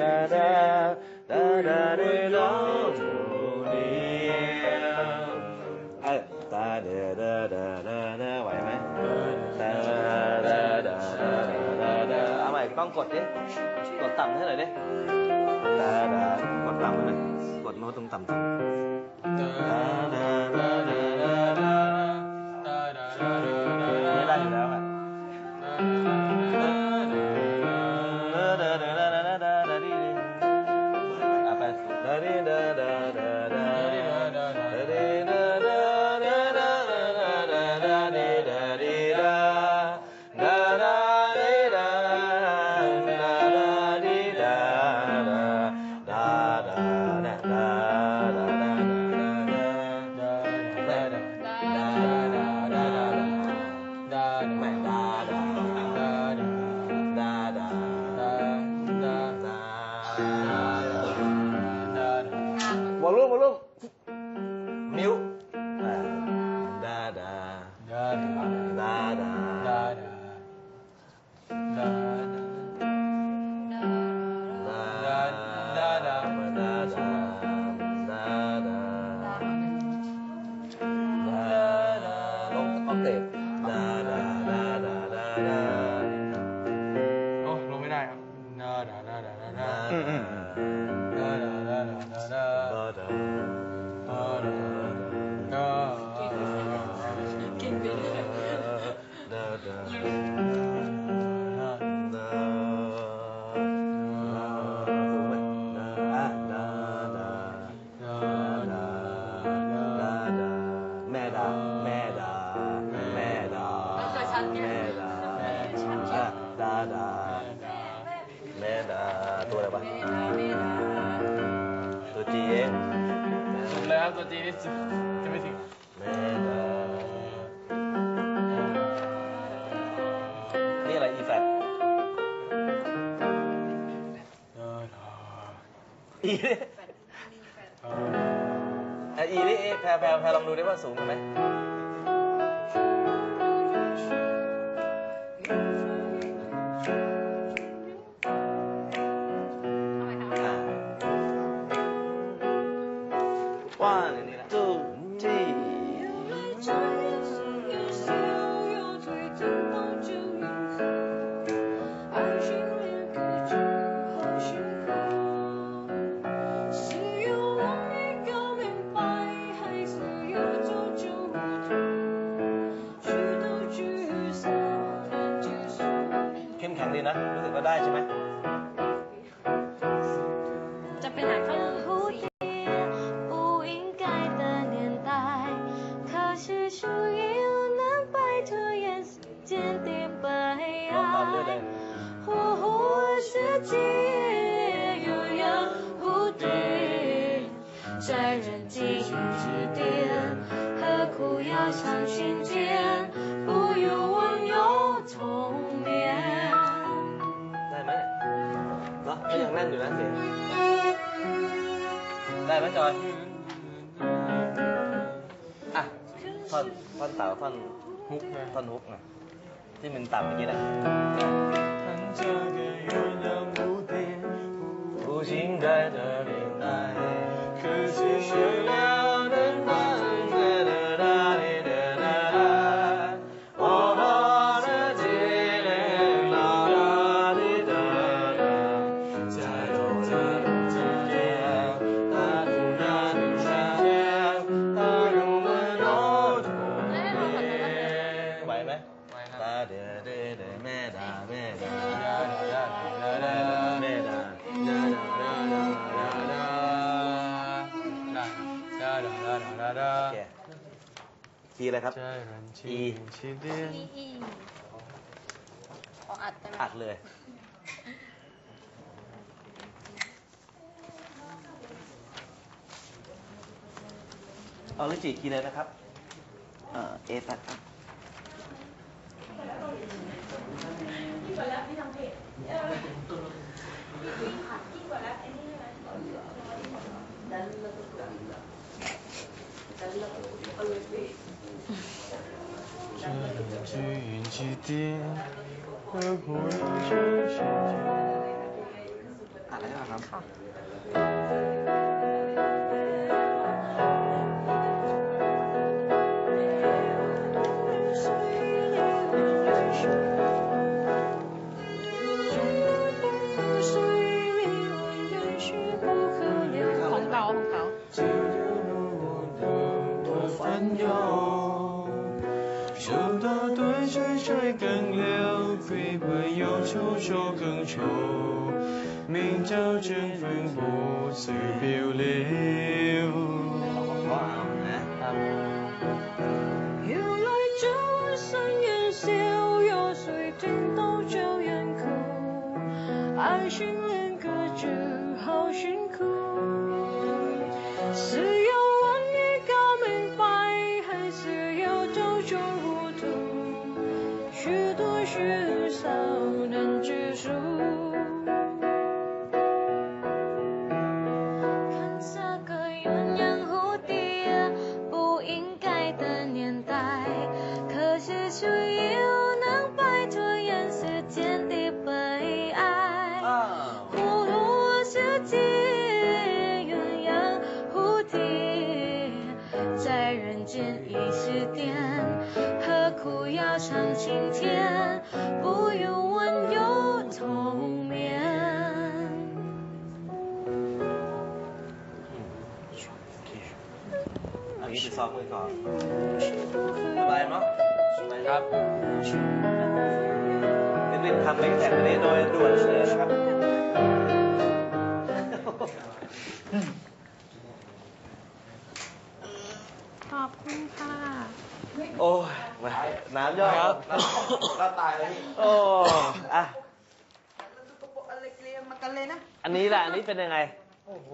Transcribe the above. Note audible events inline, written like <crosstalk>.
ดาเดโดเดียวเอ้ยตาเดดาดาดาดาไหวไหมตาดาดาดาดาดาเอาใหม่กล้องกดดิกดต่ำให้หน่อยดิตาดากดต่ำเลยกดโน้ตตรงต่ำๆไม่ได้อ my dad. แล้วครับตัวจีนี่จะจะไม่ถึงแม่ดานี่อะไรอีแฟตดาดาอีนี่อะอีนี่แพรแพรแพรลองดูได้ว่าสูงไหม One, two, three. เข้มแข็งดีนะ รู้สึกว่าได้ใช่ไหม จะไปไหนคะ蝴蝶ท่อน ท่อนเต่าท่อน ฮุกนะ ท่อนฮุกนะ 这门打不开了不复心的恋爱可是时间 ดาดาโอเคคีอะไรครับคีอี ชีดีอีอัดเลยเอาลิจิคีเลยนะครับ เอ่อเอตัดครับ 几点？不会这？Chú 秋，明朝 cưng, chú mình. 至少能结束何苦要尝情甜？不用问有童眠。 อันนี้จะซ้อมกันก่อนสบายมั้งครับรีบๆทำไปแต่งนี้โดยด่วนเลยนะครับ ขอบคุณค่ะ <laughs> โอ้ยมาน้ำย่อยครับก็ตายแล้วพี่โอ้อะอันนี้แหละ อันนี้เป็นยังไง โอ้โห